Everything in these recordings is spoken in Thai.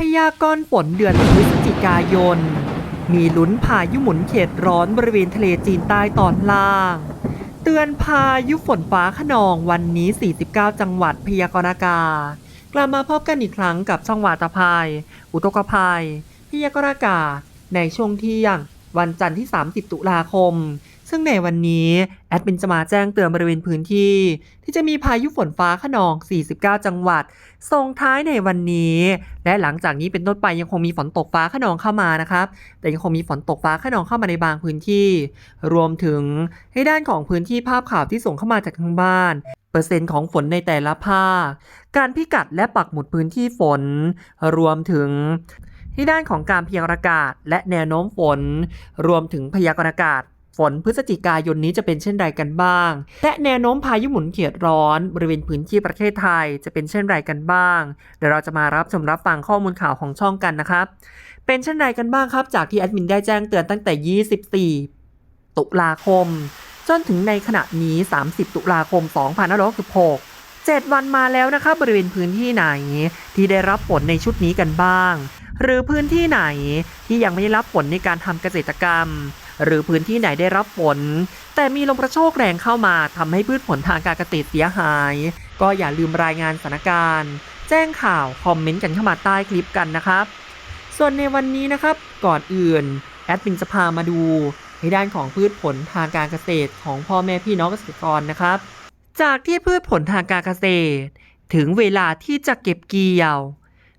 พยากรณ์ฝนเดือนพฤศจิกายน มีลุ้นพายุหมุนเขตร้อนบริเวณทะเลจีนใต้ตอนล่าง เตือนพายุฝนฟ้าขนองวันนี้ 49 จังหวัดพยากรณ์อากาศ กลับมาพบกันอีกครั้งกับช่องวาตาภัย อุทกภัย พยากรณ์อากาศในช่วงเที่ยง วันจันทร์ที่ 30 ตุลาคม ซึ่งในวันนี้แอดมินจะมาแจ้งเตือนบริเวณพื้นที่ ที่จะมีพายุฝนฟ้าขนอง 49 จังหวัด ส่งท้ายในวันนี้ และหลังจากนี้เป็นต้นไปยังคงมีฝนตกฟ้าขนองเข้ามานะครับ แต่ยังคงมีฝนตกฟ้าขนองเข้ามาในบางพื้นที่ รวมถึงให้ด้านของพื้นที่ภาพข่าวที่ส่งเข้ามาจากทางบ้านเปอร์เซ็นต์ของฝนในแต่ละภาค การพิกัดและปักหมุดพื้นที่ฝน รวมถึงที่ด้านของการพยากรณ์อากาศและแนวโน้มฝน รวมถึงพยากรณ์อากาศ นพฤศจิกายนนี้จะเป็นเช่นไรกันบ้าง และแนวโน้มพายุหมุนเขตร้อนบริเวณพื้นที่ประเทศไทยจะเป็นเช่นไรกันบ้าง เดี๋ยวเราจะมารับชมรับฟังข้อมูลข่าวของช่องกันนะครับ เป็นเช่นไรกันบ้างครับ จากที่แอดมินได้แจ้งเตือนตั้งแต่ 24 ตุลาคม จนถึงในขณะนี้ 30 ตุลาคม 2566 7 วันมาแล้วนะครับบริเวณพื้นที่ไหน ที่ได้รับฝนในชุดนี้กันบ้าง หรือพื้นที่ไหนที่ยังไม่ได้รับฝนในการทำเกษตรกรรม หรือพื้นที่ไหนได้รับฝน แต่มีลมกระโชกแรงเข้ามาทำให้พืชผลทางการเกษตรเสียหาย ก็อย่าลืมรายงานสถานการณ์ แจ้งข่าวคอมเมนต์กันเข้ามาใต้คลิปกันนะครับ ส่วนในวันนี้นะครับก่อนอื่นแอดมินจะพามาดูในด้านของพืชผลทางการเกษตรของพ่อแม่พี่น้องเกษตรกรนะครับ จากที่พืชผลทางการเกษตร ถึงเวลาที่จะเก็บเกี่ยว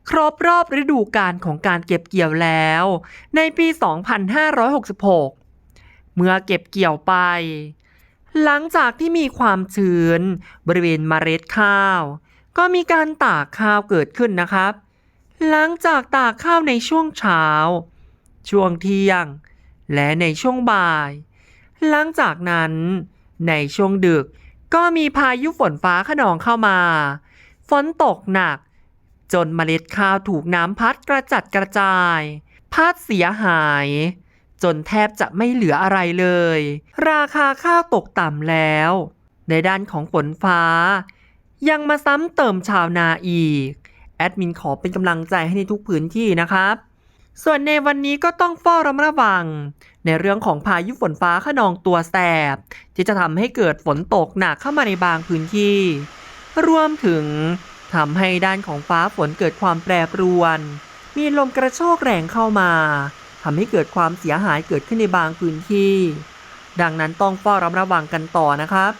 ครบรอบฤดูกาลของการเก็บเกี่ยวแล้ว ในปี 2566 เมื่อเก็บเกี่ยวไป หลังจากที่มีความชื้น บริเวณเมล็ดข้าว ก็มีการตากข้าวเกิดขึ้นนะครับ หลังจากตากข้าวในช่วงเช้า ช่วงเที่ยง และในช่วงบ่าย หลังจากนั้นในช่วงดึกก็มีพายุฝนฟ้าขนองเข้ามา ฝนตกหนัก จนเมล็ดข้าวถูกน้ำพัดกระจัดกระจาย พัดเสียหาย จนแทบจะไม่เหลืออะไรเลย ราคาข้าวตกต่ำแล้ว ในด้านของฝนฟ้า ยังมาซ้ำเติมชาวนาอีก แอดมินขอเป็นกำลังใจให้ในทุกพื้นที่นะครับส่วนในวันนี้ก็ต้องเฝ้าระมัดระวัง ในเรื่องของพายุฝนฟ้าขนองตัวแสบ ที่จะทำให้เกิดฝนตกหนักเข้ามาในบางพื้นที่ รวมถึงทำให้ด้านของฟ้าฝนเกิดความแปรปรวน มีลมกระโชกแรงเข้ามา ทำให้เกิดความเสียหายเกิดขึ้นในบางพื้นที่ ดังนั้นต้องเฝ้าระมัดระวังกันต่อนะครับ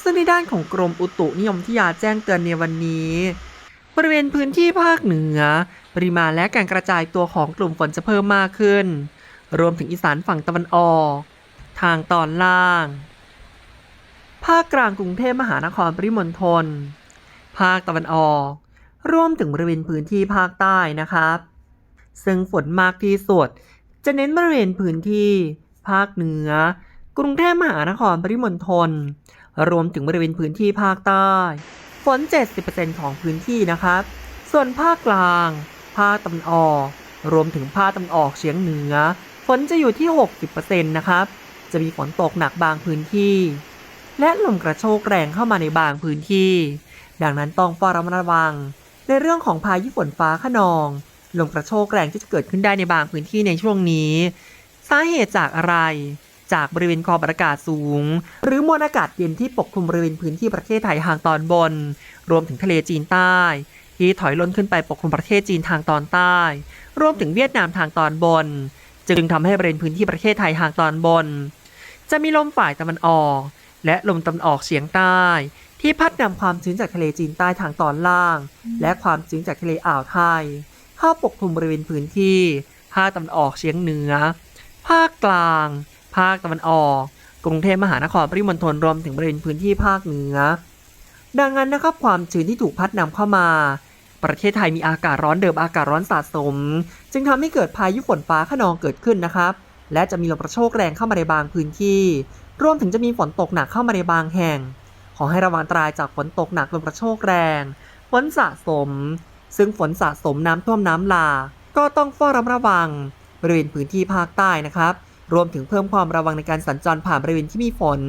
ซึ่งในด้านของกรมอุตุนิยมวิทยาแจ้งเตือนในวันนี้ บริเวณพื้นที่ภาคเหนือ ปริมาณและการกระจายตัวของกลุ่มฝนจะเพิ่มมากขึ้น รวมถึงอีสานฝั่งตะวันออก ทางตอนล่าง ภาคกลางกรุงเทพมหานครปริมณฑลภาคตะวันออก รวมถึงบริเวณพื้นที่ภาคใต้นะครับ ซึ่งฝนมากที่สุด จะเน้นบริเวณพื้นที่ ภาคเหนือ กรุงเทพมหานครปริมณฑลรวมถึงบริเวณพื้นที่ภาคใต้ ฝน 70%ของพื้นที่นะครับ ส่วนภาคกลาง ภาคตะวันออก รวมถึงภาคตะวันออกเฉียงเหนือ ฝนจะอยู่ที่ 60%นะครับ จะมีฝนตกหนักบางพื้นที่ และลมกระโชกแรงเข้ามาในบางพื้นที่ ดังนั้นต้องเฝ้าระมัดระวัง ในเรื่องของพายุฝนฟ้าขนอง ลมกระโชกแรงที่จะเกิดขึ้นได้ในบางพื้นที่ในช่วงนี้ สาเหตุจากอะไร จากบริเวณความอากาศสูง หรือมวลอากาศเย็นที่ปกคลุมบริเวณพื้นที่ประเทศไทยทางตอนบน รวมถึงทะเลจีนใต้ที่ถอยล่นขึ้นไปปกคลุมประเทศจีนทางตอนใต้ รวมถึงเวียดนามทางตอนบน จึงทำให้บริเวณพื้นที่ประเทศไทยทางตอนบน จะมีลมฝ่ายตะวันออก และลมตะวันออกเฉียงใต้ ที่พัดนำความชื้นจากทะเลจีนใต้ทางตอนล่าง และความชื้นจากทะเลอ่าวไทย เข้าปกคลุมบริเวณพื้นที่ ภาคตะวันออกเฉียงเหนือ ภาคกลาง ภาคตะวันออก กรุงเทพมหานครปริมณฑลรวมถึงบริเวณพื้นที่ภาคเหนือ ดังนั้นนะครับความชื้นที่ถูกพัดนำเข้ามา ประเทศไทยมีอากาศร้อนเดิมอากาศร้อนสะสม จึงทำให้เกิดพายุฝนฟ้าขนองเกิดขึ้นนะครับ และจะมีลมกระโชกแรงเข้ามาในบางพื้นที่ รวมถึงจะมีฝนตกหนักเข้ามาในบางแห่ง ขอให้ระวังอันตรายจากฝนตกหนักลมกระโชกแรงฝนสะสม ซึ่งฝนสะสมน้ำท่วมน้ำหลากก็ต้องเฝ้าระมัดระวังบริเวณพื้นที่ภาคใต้นะครับ รวมถึงเพิ่มความระวังในการสัญจรผ่านบริเวณที่มีฝน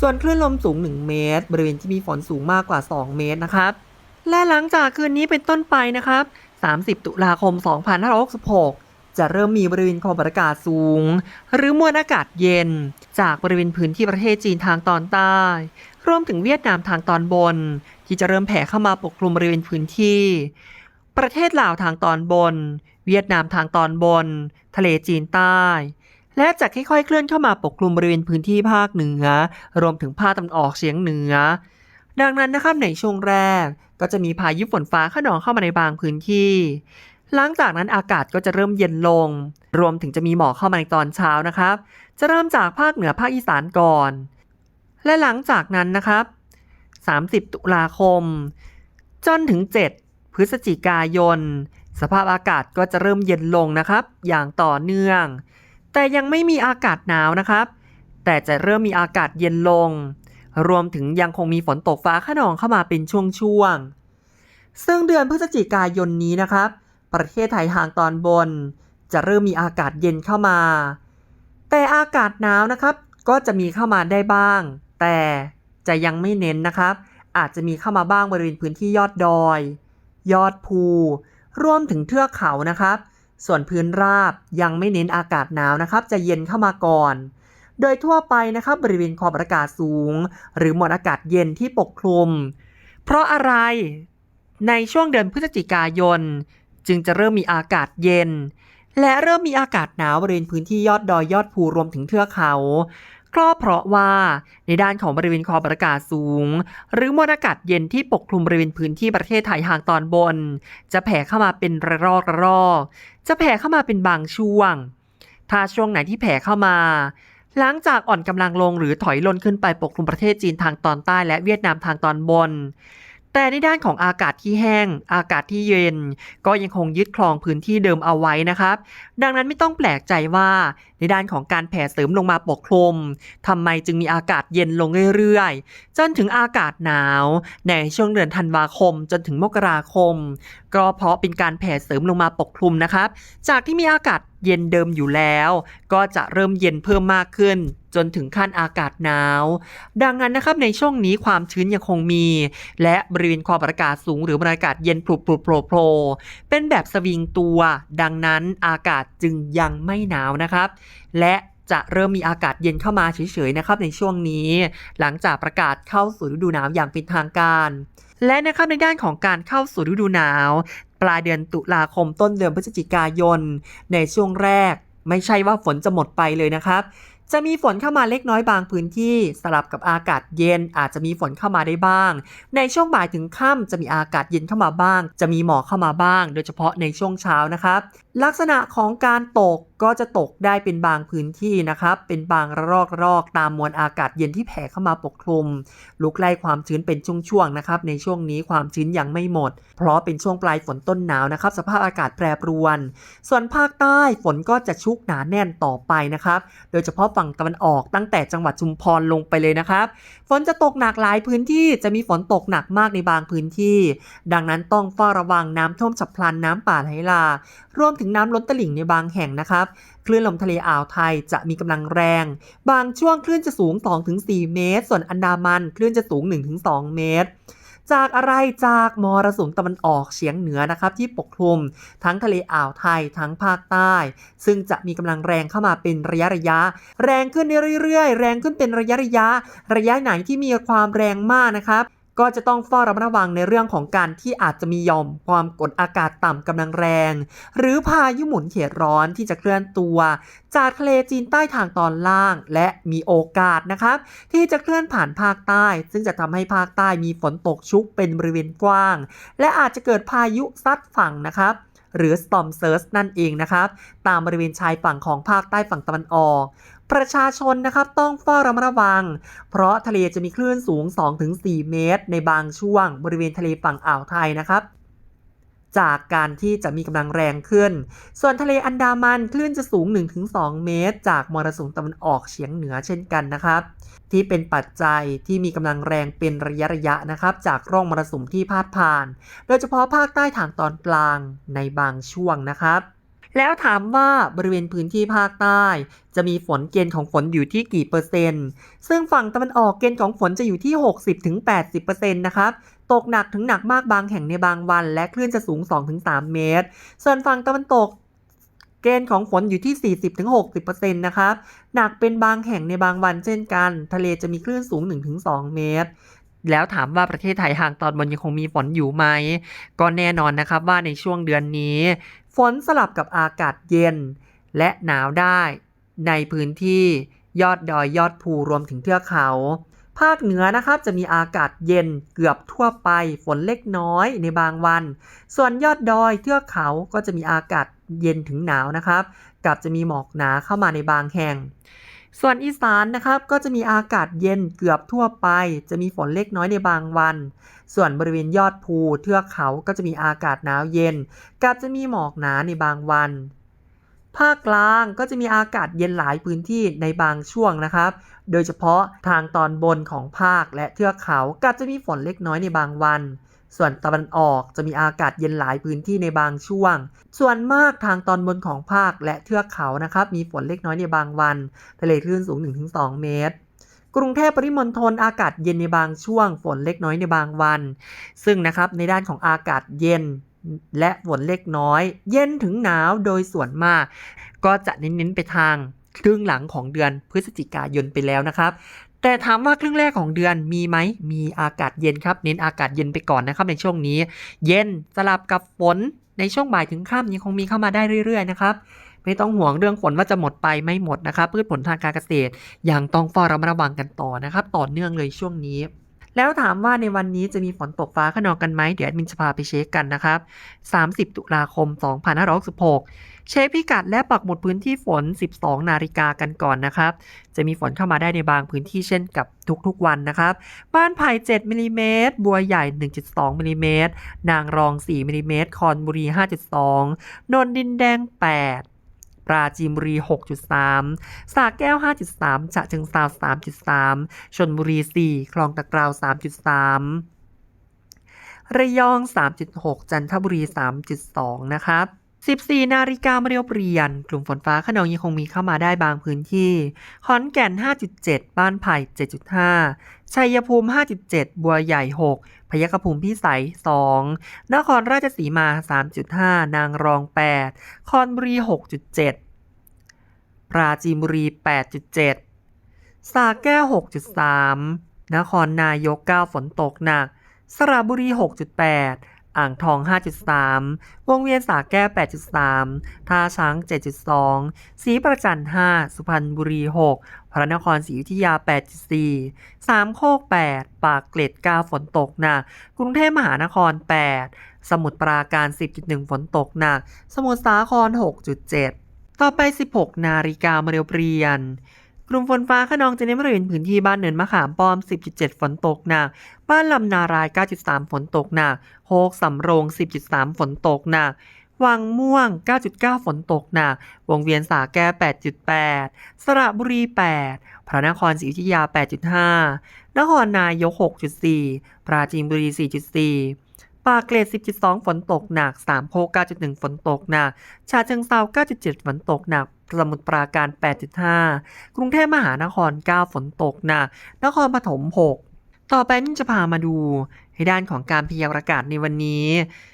ส่วนคลื่นลมสูง 1 เมตร บริเวณที่มีฝนสูงมากกว่า 2 เมตรนะครับ และหลังจากคืนนี้เป็นต้นไปนะครับ 30 ตุลาคม 2566 จะเริ่มมีบริเวณความกดอากาศสูง หรือมวลอากาศเย็น จากบริเวณพื้นที่ประเทศจีนทางตอนใต้ รวมถึงเวียดนามทางตอนบนที่จะเริ่มแผ่เข้ามาปกคลุมบริเวณพื้นที่ ประเทศลาวทางตอนบน เวียดนามทางตอนบน ทะเลจีนใต้ และจะค่อยๆ เคลื่อนเข้ามาปกคลุมบริเวณพื้นที่ภาคเหนือ รวมถึงภาคตะวันออกเฉียงเหนือ ดังนั้นนะครับในช่วงแรก ก็จะมีพายุฝนฟ้าขนองเข้ามาในบางพื้นที่หลังจากนั้นอากาศก็จะเริ่มเย็นลง รวมถึงจะมีหมอกเข้ามาในตอนเช้านะครับ จะเริ่มจากภาคเหนือภาคอีสานก่อน และหลังจากนั้นนะครับ 30 ตุลาคม จนถึง 7 พฤศจิกายน สภาพอากาศก็จะเริ่มเย็นลงนะครับ อย่างต่อเนื่อง แต่ยังไม่มีอากาศหนาวนะครับ แต่จะเริ่มมีอากาศเย็นลง รวมถึงยังคงมีฝนตกฟ้าขนองเข้ามาเป็นช่วงๆ ซึ่งเดือนพฤศจิกายนนี้นะครับ ประเทศไทยทางตอนบน จะเริ่มมีอากาศเย็นเข้ามา แต่อากาศหนาวนะครับ ก็จะมีเข้ามาได้บ้าง แต่ จะยังไม่เน้นนะครับ อาจจะมีเข้ามาบ้างบริเวณพื้นที่ยอดดอย ยอดภู รวมถึงเทือกเขานะครับ ส่วนพื้นราบยังไม่เน้นอากาศหนาวนะครับ จะเย็นเข้ามาก่อน โดยทั่วไปนะครับบริเวณความกดอากาศสูง หรือมวลอากาศเย็นที่ปกคลุม เพราะอะไรในช่วงเดือนพฤศจิกายน จึงจะเริ่มมีอากาศเย็น และเริ่มมีอากาศหนาวบริเวณพื้นที่ยอดดอยยอดภูรวมถึงเทือกเขา ก็เพราะว่าในด้านของบริเวณความกดอากาศสูง หรือมวลอากาศเย็นที่ปกคลุมบริเวณพื้นที่ประเทศไทยทางตอนบน จะแผ่เข้ามาเป็นระลอกระลอก จะแผ่เข้ามาเป็นบางช่วง ถ้าช่วงไหนที่แผ่เข้ามา หลังจากอ่อนกำลังลงหรือถอยล่นขึ้นไปปกคลุมประเทศจีนทางตอนใต้และเวียดนามทางตอนบน แต่ในด้านของอากาศที่แห้ง อากาศที่เย็น ก็ยังคงยึดครองพื้นที่เดิมเอาไว้นะครับ ดังนั้นไม่ต้องแปลกใจว่า ในด้านของการแผ่เสริมลงมาปกคลุมทำไมจึงมีอากาศเย็นลงเรื่อยๆ จนถึงอากาศหนาว ในช่วงเดือนธันวาคม จนถึงมกราคม ก็เพราะเป็นการแผ่เสริมลงมาปกคลุมนะครับ จากที่มีอากาศ เย็นเดิมอยู่แล้ว ก็จะเริ่มเย็นเพิ่มมากขึ้น จนถึงขั้นอากาศหนาว ดังนั้นนะครับในช่วงนี้ความชื้นยังคงมี และบริเวณความอากาศสูงหรือบรรยากาศเย็นปลุกปลุกโผล่โผล่เป็นแบบสวิงตัว ดังนั้นอากาศจึงยังไม่หนาวนะครับ และจะเริ่มมีอากาศเย็นเข้ามาเฉยๆนะครับในช่วงนี้ หลังจากประกาศเข้าสู่ฤดูหนาวอย่างเป็นทางการ และนะครับในด้านของการเข้าสู่ฤดูหนาว ปลายเดือนตุลาคมต้นเดือนพฤศจิกายน ในช่วงแรก ไม่ใช่ว่าฝนจะหมดไปเลยนะครับ จะมีฝนเข้ามาเล็กน้อยบางพื้นที่ สลับกับอากาศเย็นอาจจะมีฝนเข้ามาได้บ้าง ในช่วงบ่ายถึงค่ำจะมีอากาศเย็นเข้ามาบ้าง จะมีหมอกเข้ามาบ้าง โดยเฉพาะในช่วงเช้านะครับ ลักษณะของการตกก็จะตกได้เป็นบางพื้นที่นะครับ เป็นบางระลอกระลอกตามมวลอากาศเย็นที่แผ่เข้ามาปกคลุม ลุกไล่ความชื้นเป็นช่วงๆนะครับ ในช่วงนี้ความชื้นยังไม่หมด เพราะเป็นช่วงปลายฝนต้นหนาวนะครับ สภาพอากาศแปรปรวน ส่วนภาคใต้ฝนก็จะชุกหนาแน่นต่อไปนะครับ โดยเฉพาะฝั่งตะวันออกตั้งแต่จังหวัดชุมพรลงไปเลยนะครับ ฝนจะตกหนักหลายพื้นที่จะมีฝนตกหนักมากในบางพื้นที่ ดังนั้นต้องเฝ้าระวังน้ำท่วมฉับพลันน้ำป่าไหลหลากรวมถึงน้ำล้นตลิ่งในบางแห่งนะครับ คลื่นลมทะเลอ่าวไทยจะมีกำลังแรง บางช่วงคลื่นจะสูง 2-4 เมตร ส่วนอันดามันคลื่นจะสูง 1-2 เมตรจากอะไรจากมรสุมตะวันออกเฉียงเหนือนะครับที่ปกคลุม ทั้งทะเลอ่าวไทยทั้งภาคใต้ ซึ่งจะมีกำลังแรงเข้ามาเป็นระยะระยะ แรงขึ้นเรื่อยๆ แรงขึ้นเป็นระยะระยะ ระยะไหนที่มีความแรงมากนะครับ ก็จะต้องเฝ้าระมัดระวังในเรื่องของการที่อาจจะมียอมความกดอากาศต่ำกำลังแรง หรือพายุหมุนเขตร้อนที่จะเคลื่อนตัว จากทะเลจีนใต้ทางตอนล่าง และมีโอกาสนะครับ ที่จะเคลื่อนผ่านภาคใต้ ซึ่งจะทำให้ภาคใต้มีฝนตกชุกเป็นบริเวณกว้าง และอาจจะเกิดพายุซัดฝั่งนะครับหรือ storm surge นั่นเองนะครับ ตามบริเวณชายฝั่งของภาคใต้ฝั่งตะวันออก ประชาชนนะครับต้องเฝ้าระมัดระวัง เพราะทะเลจะมีคลื่นสูง 2-4 เมตร ในบางช่วงบริเวณทะเลฝั่งอ่าวไทยนะครับจากการที่จะมีกำลังแรงขึ้น ส่วนทะเลอันดามันคลื่นจะสูง 1-2 เมตร จากมรสุมตะวันออกเฉียงเหนือเช่นกันนะครับ ที่เป็นปัจจัยที่มีกำลังแรงเป็นระยะระยะนะครับ จากร่องมรสุมที่พาดผ่าน โดยเฉพาะภาคใต้ทางตอนกลางในบางช่วงนะครับ แล้วถามว่าบริเวณพื้นที่ภาคใต้ จะมีฝนเกณฑ์ของฝนอยู่ที่กี่เปอร์เซ็นต์ ซึ่งฝั่งตะวันออกเกณฑ์ของฝนจะอยู่ที่ 60-80%นะครับ ตกหนักถึงหนักมากบางแห่งในบางวัน และคลื่นจะสูง 2-3 เมตร ส่วนฝั่งตะวันตกเกณฑ์ของฝนอยู่ที่ 40-60%นะครับ หนักเป็นบางแห่งในบางวันเช่นกัน ทะเลจะมีคลื่นสูง 1-2 เมตรแล้วถามว่าประเทศไทยห่างตอนบนยังคงมีฝนอยู่ไหม ก็แน่นอนนะครับว่าในช่วงเดือนนี้ ฝนสลับกับอากาศเย็น และหนาวได้ ในพื้นที่ยอดดอยยอดภูรวมถึงเทือกเขา ภาคเหนือนะครับจะมีอากาศเย็นเกือบทั่วไป ฝนเล็กน้อยในบางวัน ส่วนยอดดอยเทือกเขาก็จะมีอากาศเย็นถึงหนาวนะครับ กับจะมีหมอกหนาเข้ามาในบางแห่ง ส่วนอีสานนะครับก็จะมีอากาศเย็นเกือบทั่วไป จะมีฝนเล็กน้อยในบางวัน ส่วนบริเวณยอดภูเทือกเขาก็จะมีอากาศหนาวเย็นกับจะมีหมอกหนาในบางวัน ภาคกลางก็จะมีอากาศเย็นหลายพื้นที่ในบางช่วงนะครับ โดยเฉพาะทางตอนบนของภาคและเทือกเขากับจะมีฝนเล็กน้อยในบางวัน ส่วนตะวันออกจะมีอากาศเย็นหลายพื้นที่ในบางช่วง ส่วนมากทางตอนบนของภาคและเทือกเขานะครับมีฝนเล็กน้อยในบางวัน ทะเลคลื่นสูง 1-2 เมตรกรุงเทพปริมณฑลอากาศเย็นในบางช่วง ฝนเล็กน้อยในบางวัน ซึ่งนะครับในด้านของอากาศเย็นและฝนเล็กน้อย เย็นถึงหนาวโดยส่วนมาก ก็จะเน้นๆไปทางครึ่งหลังของเดือนพฤศจิกายนไปแล้วนะครับ แต่ถามว่าครึ่งแรกของเดือนมีไหม มีอากาศเย็นครับ เน้นอากาศเย็นไปก่อนนะครับในช่วงนี้ เย็นสลับกับฝนในช่วงบ่ายถึงค่ำยังคงมีเข้ามาได้เรื่อยๆนะครับไม่ต้องห่วงเรื่องฝนว่าจะหมดไปไม่หมดนะครับพืชผลทางการเกษตรยังต้องเฝ้าระมัดระวังกันต่อนะครับ ต่อเนื่องเลยช่วงนี้ แล้วถามว่าในวันนี้จะมีฝนตกฟ้าขนองกันไหมเดี๋ยวแอดมินจะพาไปเช็คกันนะครับ 30 ตุลาคม 2566 เช็คพิกัดและปักหมุดพื้นที่ฝน 12 นาฬิกากันก่อนนะครับ จะมีฝนเข้ามาได้ในบางพื้นที่เช่นกับทุกๆวันนะครับ บ้านไผ่7มิลิเมตรบัวใหญ่ 1.2มิลิเมตรนางรอง 4มิลิเมตรคอนบุรี 5.2 นนดินแดง 8 ปราจีนบุรี 6.3สระแก้ว 5.3 ฉะเชิงเทรา3.3 ชนบุรี 4 คลองตะกราว 3.3 ระยอง 3.6 จันทบุรี 3.2 นะครับ 14 นาฬิกามาเรียวเปลี่ยน กลุ่มฝนฟ้าขนองยังคงมีเข้ามาได้บางพื้นที่ ขอนแก่น 5.7 บ้านไผ่ 7.5 ชัยภูมิ 5.7 บัวใหญ่ 6 พยัคฆภูมิพิสัย 2 นครราชสีมา 3.5 นางรอง 8 คอนบุรี 6.7 ปราจีนบุรี 8.7สระแก้ว 6.3 นครนายก 9 ฝนตกหนัก สระบุรี 6.8 อ่างทอง 5.3 วงเวียนสระแก้ว 8.3 ท่าช้าง 7.2ศรีประจัน 5 สุพรรณบุรี 6 พระนครศรีอยุธยา 8.4 สามโคก 8 ปากเกร็ด 9 ฝนตกหนัก กรุงเทพมหานคร 8 สมุทรปราการ 10.1 ฝนตกหนัก สมุทรสาคร 6.7 ต่อไป 16 นาฬิกามาเรียวเปลี่ยน กลุ่มฝนฟ้าขนองจะเน้นบริเวณพื้นที่บ้านเนินมะขามป้อม 10.7 ฝนตกหนัก บ้านลำนาราย 9.3 ฝนตกหนักโฮกสำโรง 10.3 ฝนตกหนัก วังม่วง 9.9 ฝนตกหนัก วงเวียนสาแก้ 8.8 สระบุรี 8 พระนครศรีอยุธยา 8.5 นครนายก 6.4 ปราจีนบุรี 4.4ปากเกร็ด10.2 ฝนตกหนัก สามโคก9.1 ฝนตกหนัก ชาเชิงเซา9.7 ฝนตกหนัก สมุทรปราการ 8.5 กรุงเทพมหานคร 9 ฝนตกหนักนครปฐม 6 ต่อไปนิ่จะพามาดูให้ด้านของการพยากรณ์อากาศในวันนี้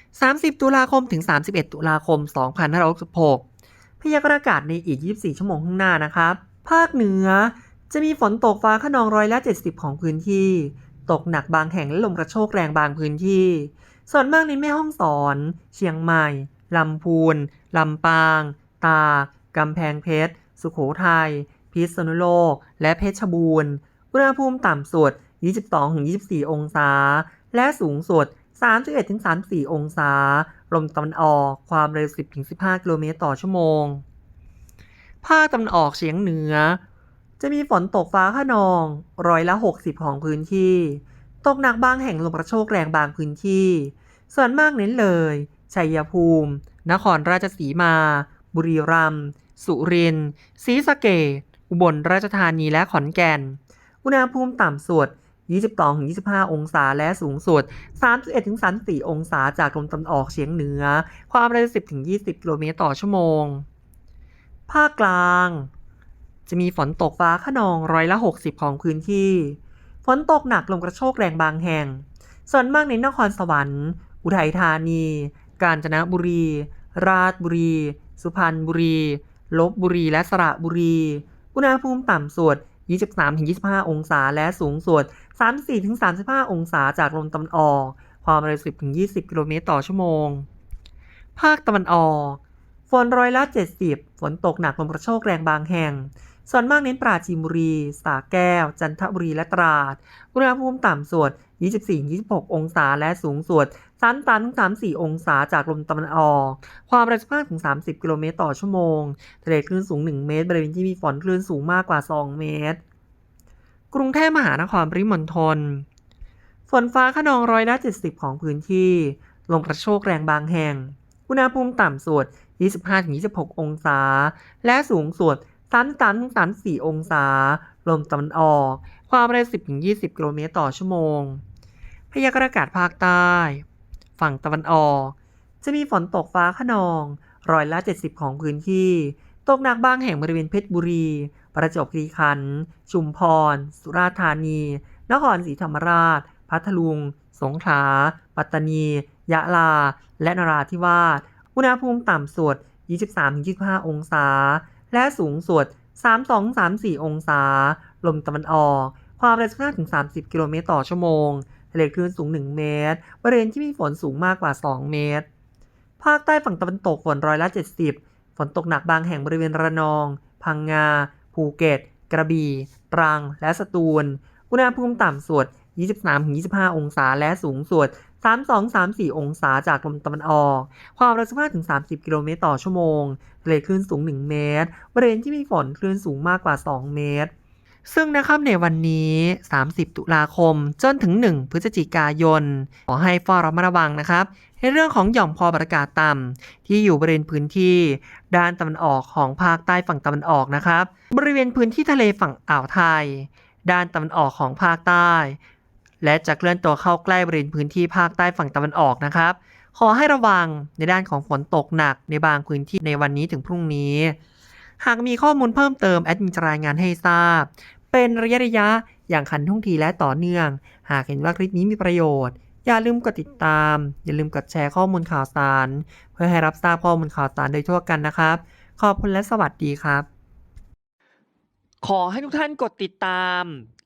30 ตุลาคมถึง 31 ตุลาคม 2566 พยากรณ์อากาศในอีก 24 ชั่วโมงข้างหน้านะครับ ภาคเหนือจะมีฝนตกฟ้าขนองร้อยละ 70 ของพื้นที่ ตกหนักบางแห่งและลมกระโชกแรงบางพื้นที่ ส่วนมากในแม่ห้องสอน เชียงใหม่ ลำพูน ลำปาง ตาก กำแพงเพชร สุโขทัย พิษณุโลก และเพชรบูรณ์อุณหภูมิต่ำสุด 22-24 องศา และสูงสุด 31-34 องศา ลมตะวันออกความเร็ว 10-15 กิโลเมตรต่อชั่วโมง ภาคตะวันออกเฉียงเหนือ จะมีฝนตกฟ้าขนอง ร้อยละ 60 ของพื้นที่ ตกหนักบางแห่งลมกระโชกแรงบางพื้นที่ ส่วนมากเน้นเลย ชัยภูมิ นครราชสีมา บุรีรัมย์สุรินทร์ศรีสะเกษอุบลราชธานีและขอนแก่น อุณหภูมิต่ำสุด 22-25 องศาและสูงสุด 31-34 องศาจากลมตะวันออกเฉียงเหนือ ความเร็ว 10-20 กิโลเมตรต่อชั่วโมง ภาคกลาง จะมีฝนตกฟ้าขนองร้อยละ 60 ของพื้นที่ ฝนตกหนักลมกระโชกแรงบางแห่ง ส่วนมากในนครสวรรค์ อุทัยธานี กาญจนบุรี ราชบุรี สุพรรณบุรี ลบบุรี และสระบุรี อุณหภูมิต่ำสุด 23-25 องศา และสูงสุด 34-35 องศาจากลมตะวันออก ความเร็ว 10-20 กิโลเมตรต่อชั่วโมง ภาคตะวันออก ฝนร้อยละ 70 ฝนตกหนักลมกระโชกแรงบางแห่ง ส่วนมากเน้นปราจีนบุรีสระแก้ว จันทบุรีและตราด อุณหภูมิต่ำสุด 24-26 องศาและสูงสุด 33-34 องศาจากลมตะวันออก ความเร็ว15-30 กิโลเมตรต่อชั่วโมง ทะเลคลื่นสูง 1 เมตร บริเวณที่มีฝนคลื่นสูงมากกว่า 2 เมตร กรุงเทพมหานครปริมณฑล ฝนฟ้าขนองร้อยละ 70 ของพื้นที่ ลมกระโชกแรงบางแห่ง อุณหภูมิต่ำสุด 25-26 องศา และสูงสุด 33-34 องศา ลมตะวันออก ความเร็ว 10-20 กิโลเมตรต่อชั่วโมง พยากรณ์อากาศภาคใต้ ฝั่งตะวันออก จะมีฝนตกฟ้าขนองร้อยละ 70 ของพื้นที่ ตกหนักบางแห่งบริเวณเพชรบุรี ประจวบคีรีขันธ์ ชุมพร สุราษฎร์ธานี นครศรีธรรมราช พัทลุง สงขลา ปัตตานี ยะลา และนราธิวาส อุณหภูมิต่ำสุด 23-25 องศา และสูงสุด 32-34 องศา ลมตะวันออก ความเร็ว15-30 กิโลเมตรต่อชั่วโมงทะเลคลื่นสูง 1 เมตร บริเวณที่มีฝนสูงมากกว่า 2 เมตร ภาคใต้ฝั่งตะวันตกฝนร้อยละ 70 ฝนตกหนักบางแห่งบริเวณระนอง พังงา ภูเก็ต กระบี่ ตรัง และสตูล อุณหภูมิต่ำสุด 23-25 องศา และสูงสุด 32-34 องศาจากลมตะวันออก ความเร็ว15-30 กิโลเมตรต่อชั่วโมงทะเลคลื่นสูง 1 เมตร บริเวณที่มีฝนคลื่นสูงมากกว่า 2 เมตร ซึ่งนะครับในวันนี้ 30 ตุลาคม จนถึง 1 พฤศจิกายน ขอให้เฝ้าระมัดระวังนะครับ ในเรื่องของหย่อมความกดอากาศต่ำที่อยู่บริเวณพื้นที่ ด้านตะวันออกของภาคใต้ฝั่งตะวันออกนะครับ บริเวณพื้นที่ทะเลฝั่งอ่าวไทย ด้านตะวันออกของภาคใต้ และจะเคลื่อนตัวเข้าใกล้บริเวณพื้นที่ภาคใต้ฝั่งตะวันออกนะครับ ขอให้ระวังในด้านของฝนตกหนักในบางพื้นที่ในวันนี้ถึงพรุ่งนี้ หากมีข้อมูลเพิ่มเติมแอดมินจะรายงานให้ทราบ เป็นระยะระยะอย่างขันท่วงทีและต่อเนื่อง หากเห็นว่าคลิปนี้มีประโยชน์ อย่าลืมกดติดตาม อย่าลืมกดแชร์ข้อมูลข่าวสาร เพื่อให้รับทราบข้อมูลข่าวสารโดยทั่วกันนะครับ ขอบคุณและสวัสดีครับ ขอให้ทุกท่านกดติดตาม